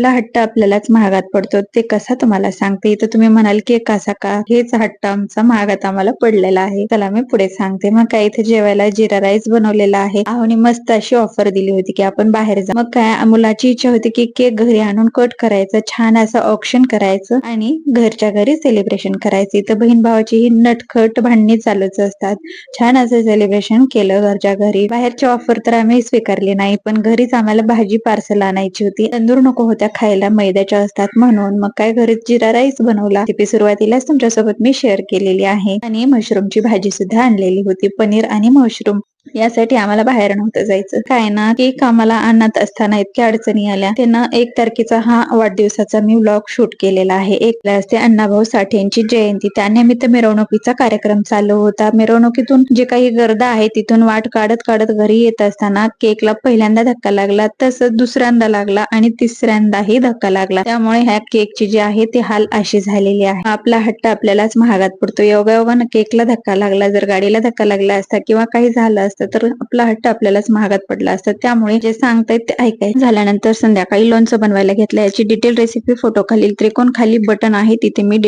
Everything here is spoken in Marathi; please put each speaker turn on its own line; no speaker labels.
आपला हट्ट आपल्यालाच महागात पडतो ते कसा तुम्हाला सांगते? इथं तुम्ही म्हणाल की कसा का? हेच हट्ट आमचा महागात आम्हाला पडलेला आहे. चला मी पुढे सांगते. मग काय इथे जेवायला जिरा राईस बनवलेला आहे. आणि मस्त अशी ऑफर दिली होती की आपण बाहेर जा. मग काय मुलाची इच्छा होती की केक घरी आणून कट करायचं छान असं ऑप्शन करायचं आणि घरच्या घरी सेलिब्रेशन करायचं. इथं बहीण भावाची ही नटखट भांडणी चालूच असतात. छान असं सेलिब्रेशन केलं घरच्या घरी. बाहेरची ऑफर तर आम्ही स्वीकारली नाही पण घरीच आम्हाला भाजी पार्सल आणायची होती. तंदूर नको होत्या खायला मैद्याच्या असतात म्हणून मग काय घरीच जिरा राईस बनवला. रेसिपी सुरुवातीलाच तुमच्यासोबत मी शेअर केलेली आहे. आणि मशरूमची भाजी सुद्धा आणलेली होती पनीर आणि मशरूम यासाठी आम्हाला बाहेर नव्हतं जायचं. काय ना केक आम्हाला आणत असताना इतक्या अडचणी आल्या. त्यांना एक तारखेचा हा वाढदिवसाचा मी व्लॉग शूट केलेला आहे. एक ते अण्णाभाऊ साठेंची यांची जयंती त्यानिमित्त मिरवणुकीचा कार्यक्रम चालू होता. मिरवणुकीतून जे काही गर्दा आहे तिथून वाट काढत काढत घरी येत असताना केकला पहिल्यांदा धक्का लागला तसंच दुसऱ्यांदा लागला आणि तिसऱ्यांदाही धक्का लागला. त्यामुळे ह्या केकची जी आहे ती हाल अशी झालेली आहे. आपला हट्ट आपल्यालाच महागात पडतो. योगायोगानं केकला धक्का लागला जर गाडीला धक्का लागला असता किंवा काही झालं असतं तर आपला हट्ट आपल्यालाच महागात पडला असतं. त्यामुळे जे सांगतायत ते ऐकाय झाल्यानंतर संध्याकाळी लोणचं बनवायला घेतलं. याची डिटेल रेसिपी फोटो खालील त्रिकोण खाली बटन आहे तिथे मी